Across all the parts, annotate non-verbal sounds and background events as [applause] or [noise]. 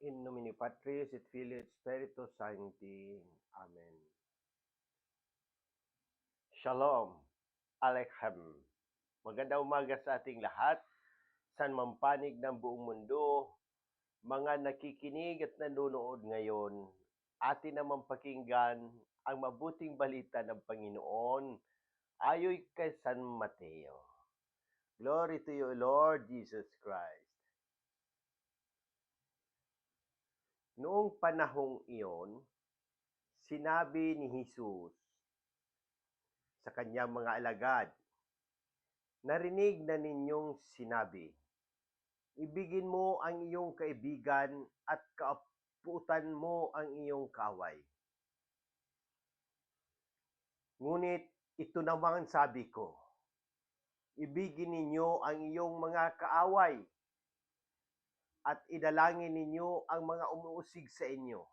In nomine Patris et Filii et Spiritus Sancti. Amen. Shalom. Aleichem. Magandang umaga sa ating lahat. San mampanig ng buong mundo, mga nakikinig at nanonood ngayon, atin naman pakinggan ang mabuting balita ng Panginoon ayoy kay San Mateo. Glory to you, Lord Jesus Christ. Noong panahong iyon, sinabi ni Jesus sa kanyang mga alagad, Narinig na ninyong sinabi, Ibigin mo ang iyong kaibigan at kaaputan mo ang iyong kaway. Ngunit ito naman sabi ko, ibigin ninyo ang iyong mga kaaway at idalangin ninyo ang mga umuusig sa inyo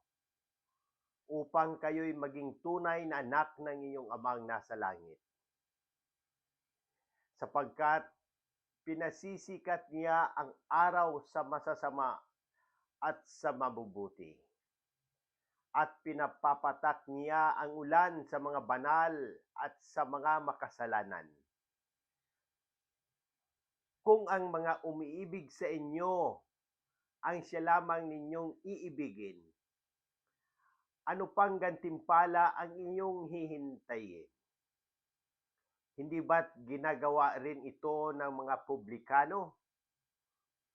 upang kayo'y maging tunay na anak ng iyong amang nasa langit. Sapagkat pinasisikat niya ang araw sa masasama at sa mabubuti. At pinapapatak niya ang ulan sa mga banal at sa mga makasalanan. Kung ang mga umiibig sa inyo ang siya lamang ninyong iibigin, ano pang gantimpala ang inyong hihintayin? Hindi ba't ginagawa rin ito ng mga publikano?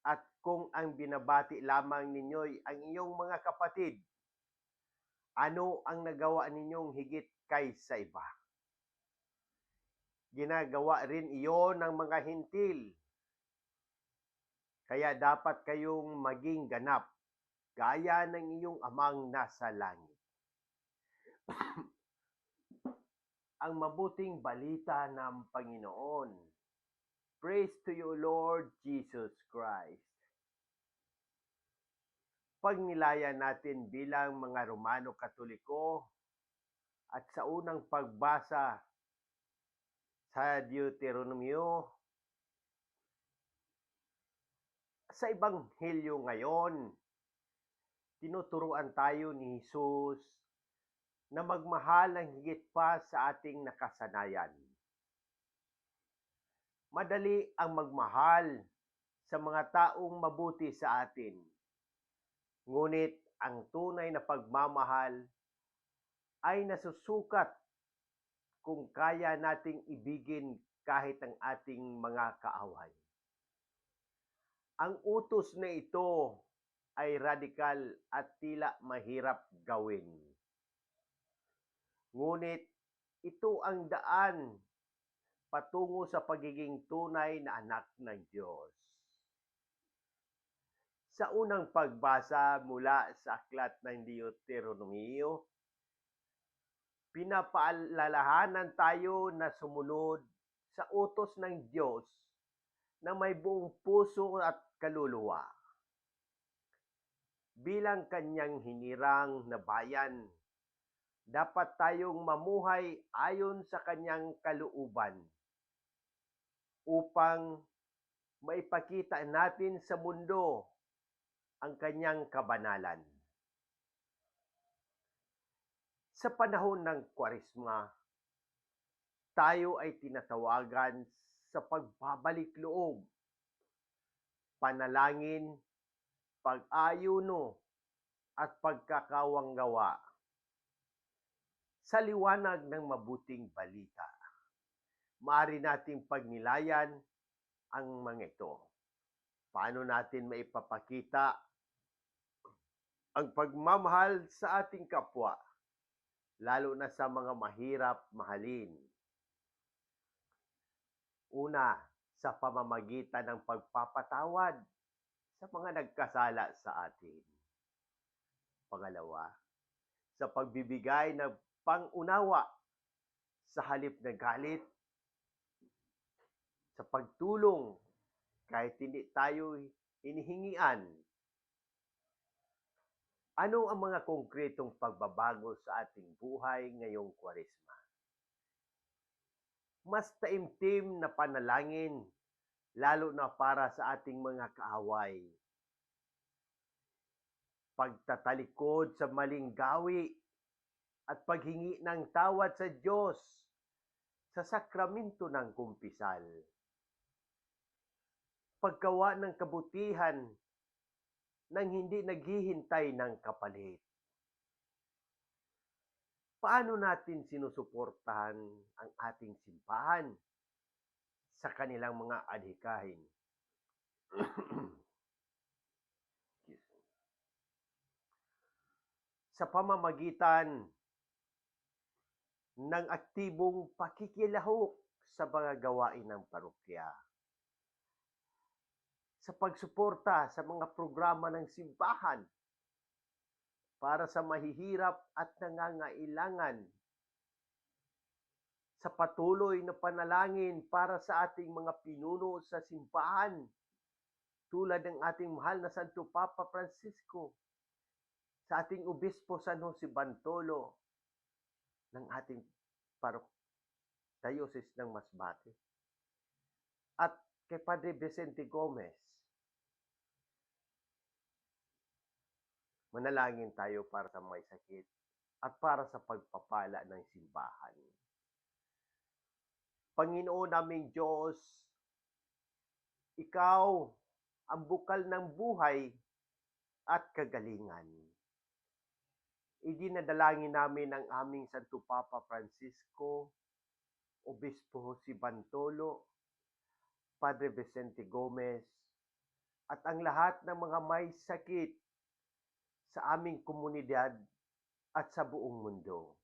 At kung ang binabati lamang ninyo'y ang iyong mga kapatid, ano ang nagawa ninyong higit kaysa iba? Ginagawa rin iyon ng mga hintil. Kaya dapat kayong maging ganap, gaya ng iyong amang nasa langit. [coughs] ang mabuting balita ng Panginoon. Praise to you, Lord Jesus Christ. Pagnilaya natin bilang mga Romano Katoliko at sa unang pagbasa sa Deuteronomio, sa Ebanghelyo ngayon, tinuturuan tayo ni Jesus na magmahal ng higit pa sa ating nakasanayan. Madali ang magmahal sa mga taong mabuti sa atin. Ngunit ang tunay na pagmamahal ay nasusukat kung kaya nating ibigin kahit ang ating mga kaaway. Ang utos na ito ay radikal at tila mahirap gawin. Ngunit ito ang daan patungo sa pagiging tunay na anak ng Diyos. Sa unang pagbasa mula sa aklat ng Deuteronomio, pinapaalalahanan tayo na sumunod sa utos ng Diyos na may buong puso at kaluluwa. Bilang kanyang hinirang na bayan, dapat tayong mamuhay ayon sa kanyang kaluuban upang maipakita natin sa mundo ang kanyang kabanalan. Sa panahon ng kwarisma, tayo ay tinatawagan sa pagbabalik loob, panalangin, pag-ayuno, at pagkakawanggawa sa liwanag ng mabuting balita. Maari nating pagnilayan ang mga ito. Paano natin maipapakita ang pagmamahal sa ating kapwa, lalo na sa mga mahirap mahalin. Una, sa pamamagitan ng pagpapatawad sa mga nagkasala sa atin. Pangalawa, sa pagbibigay ng pangunawa sa halip na galit, sa pagtulong kahit hindi tayo inihingian. Ano ang mga konkretong pagbabago sa ating buhay ngayong kwaresma? Mas taimtim na panalangin, lalo na para sa ating mga kaaway. pagtatalikod sa maling gawi, at paghingi ng tawad sa Diyos sa sakramento ng kumpisal. Paggawa ng kabutihan nang hindi naghihintay ng kapalit. Paano natin sinusuportahan ang ating simbahan sa kanilang mga adhikahin? [coughs] sa pamamagitan ng aktibong pakikilahok sa mga gawain ng parokya. Sa pagsuporta sa mga programa ng simbahan para sa mahihirap at nangangailangan. Sa patuloy na panalangin para sa ating mga pinuno sa simbahan tulad ng ating mahal na Santo Papa Francisco, sa ating Obispo San Jose Bantolo, ng ating parok Diocese ng Masbate, at kay Padre Vicente Gomez. Manalangin tayo para sa may sakit at para sa pagpapala ng simbahan. Panginoon naming Diyos, Ikaw ang bukal ng buhay at kagalingan. Idinadalangin namin ang aming Santo Papa Francisco, Obispo Jose Bantolo, Padre Vicente Gomez, at ang lahat ng mga may sakit sa aming komunidad at sa buong mundo.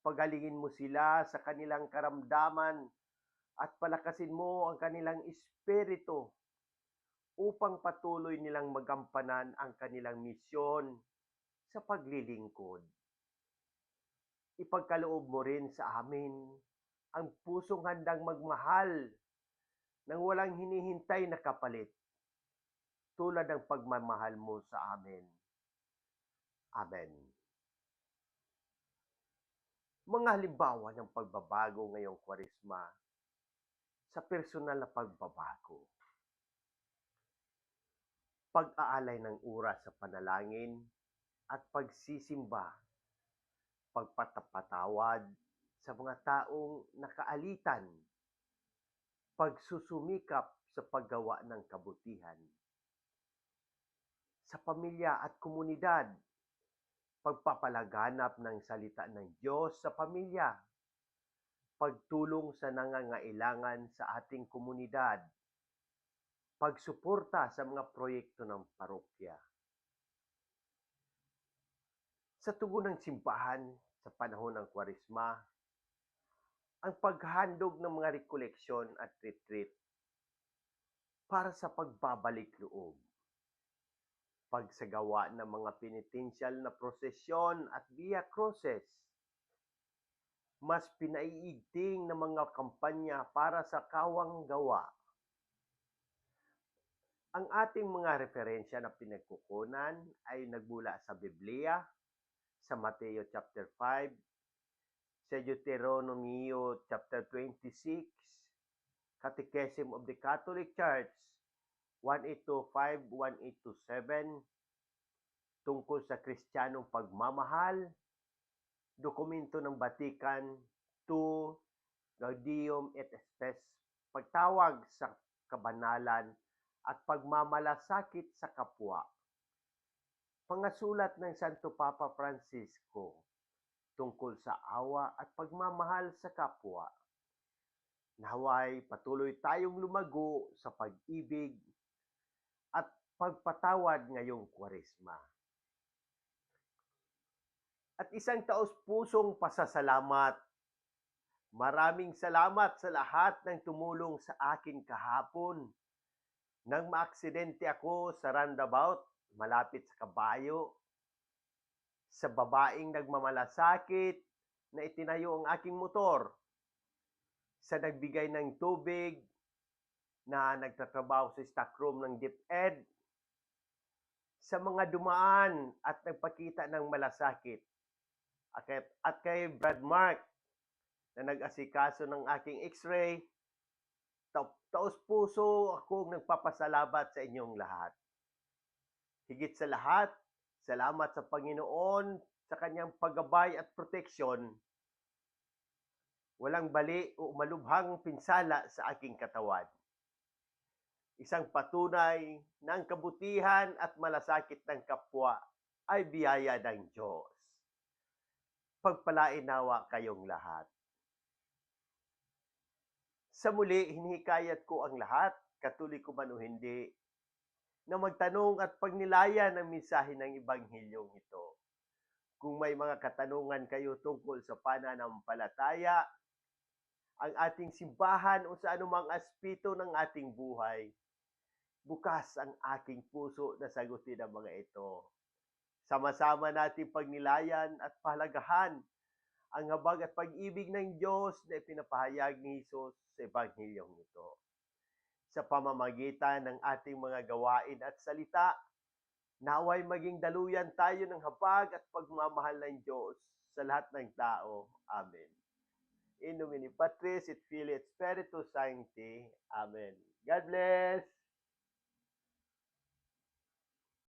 Pagalingin mo sila sa kanilang karamdaman at palakasin mo ang kanilang espiritu upang patuloy nilang magampanan ang kanilang misyon sa paglilingkod. Ipagkaloob mo rin sa amin ang pusong handang magmahal nang walang hinihintay na kapalit tulad ng pagmamahal mo sa amin. Amen. Mga halimbawa ng pagbabago ngayong kwarisma sa personal na pagbabago. Pag-aalay ng oras sa panalangin at pagsisimba, pagpatapatawad sa mga taong nakaalitan, pagsusumikap sa paggawa ng kabutihan. Sa pamilya at komunidad, pagpapalaganap ng salita ng Diyos sa pamilya, pagtulong sa nangangailangan sa ating komunidad, pagsuporta sa mga proyekto ng parokya. Sa tugon ng simbahan sa panahon ng kwarisma, ang paghandog ng mga rekoleksyon at retreat para sa pagbabalik loob, pagsagawa ng mga penitential na prosesyon at via crosses, mas pinaiigting ng mga kampanya para sa kawang gawa. Ang ating mga referensya na pinagkukunan ay nagbula sa Biblia, sa Mateo chapter 5, sa Deuteronomy chapter 26, Catechism of the Catholic Church 1825, 1827, tungkol sa kristyanong pagmamahal, dokumento ng Vatican II, Gaudium et Spes, pagtawag sa kabanalan at pagmamalasakit sa kapwa. Pangasulat ng Santo Papa Francisco tungkol sa awa at pagmamahal sa kapwa. Naway patuloy tayong lumago sa pag-ibig at pagpatawad ngayong kwaresma. At isang taos pusong pasasalamat. Maraming salamat sa lahat ng tumulong sa akin kahapon nang maaksidente ako sa roundabout malapit sa kabayo, sa babaeng nagmamalasakit na itinayo ang aking motor, sa nagbigay ng tubig na nagtatrabaho sa stockroom ng DepEd, sa mga dumaan at nagpakita ng malasakit, at kay, at kay Brad Mark na nag-asikaso ng aking x-ray, ta- taos puso akong nagpapasalamat sa inyong lahat. Higit sa lahat, Salamat sa Panginoon sa kanyang paggabay at proteksyon. Walang bali o malubhang pinsala sa aking katawan. Isang patunay ng kabutihan at malasakit ng kapwa ay biyaya ng Diyos. Pagpalain nawa kayong lahat. Sa muli, hinihikayat ko ang lahat, katoliko man o hindi, na magtanong at pagnilayan ng mensahe ng Ebanghilyong ito. Kung may mga katanungan kayo tungkol sa pananampalataya, ang ating simbahan o sa anumang aspeto ng ating buhay, bukas ang aking puso na sagutin ang mga ito. Sama-sama natin pagnilayan at pahalagahan ang habag at pag-ibig ng Diyos na ipinapahayag ni Jesus sa Ebanghilyong ito. Sa pamamagitan ng ating mga gawain at salita, naway maging daluyan tayo ng habag at pagmamahal ng Diyos sa lahat ng tao. Amen. In nomine Patris et Filii et Spiritus Sancti. Amen. God bless!